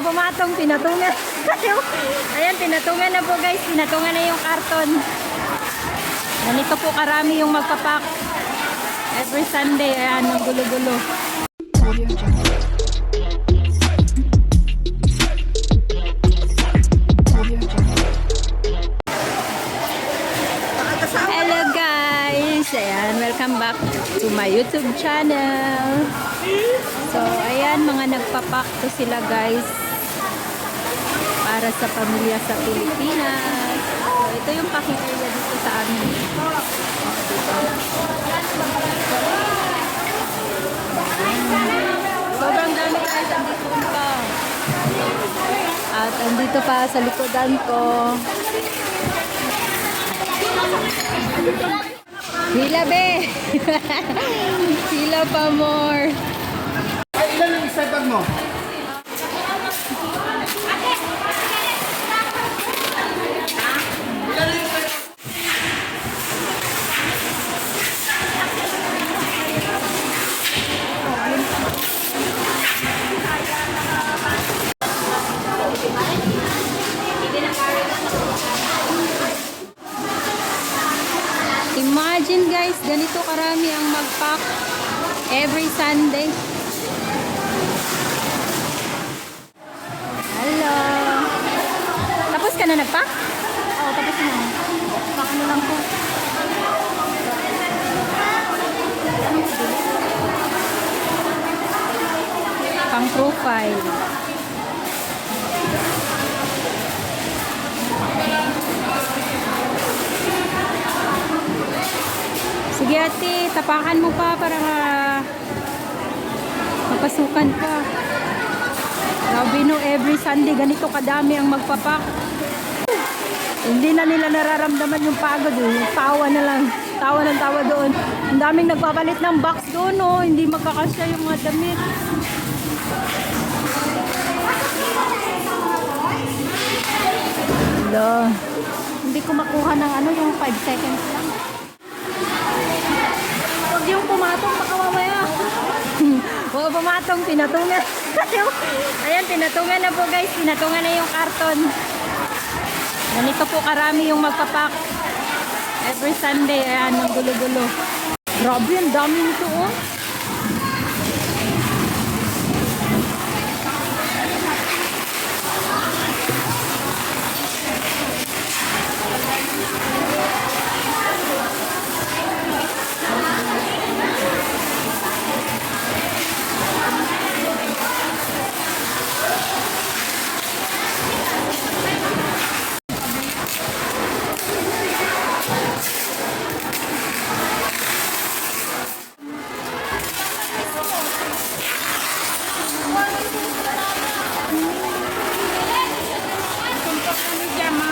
Mga pumatong, pinatungan. Ayan, pinatungan na po guys. Pinatungan na yung karton. Ganito po karami yung magpapak. Every Sunday, ayan, ang gulo-gulo. Hello guys! Ayan, welcome back to my YouTube channel. So, ayan, mga nagpapak to sila guys para sa pamilya sa Pilipinas. So, ito yung packing area dito sa amin. Sobrang dami guys, andito pa. At andito pa sa likodan ko. Hila be! Hila pa more. Imagine guys, ganito karami ang mag-pack every Sunday. Hello! Tapos ka na nag-pack? Oo, tapos na. Pack ano lang po. Pang profile. Ate, tapakan mo pa para ma- mapasukan pa. Grabe no, every Sunday ganito kadami ang magpapak. Hindi na nila nararamdaman yung pagod eh. Yung tawa na lang. Tawa ng tawa doon. Ang daming nagpapalit ng box doon no. Hindi magkakasya yung mga damit. Hello. Hindi ko makuha ng ano yung 5 seconds lang. Huwag yung pumatong, baka mamaya. Huwag pumatong, pinatungan. Ayan, pinatungan na po guys. Pinatungan na yung karton. Ganito po karami yung magpapak. Every Sunday, ayan, ang gulo-gulo. Grabe, ang dami nito oh. 有点吗？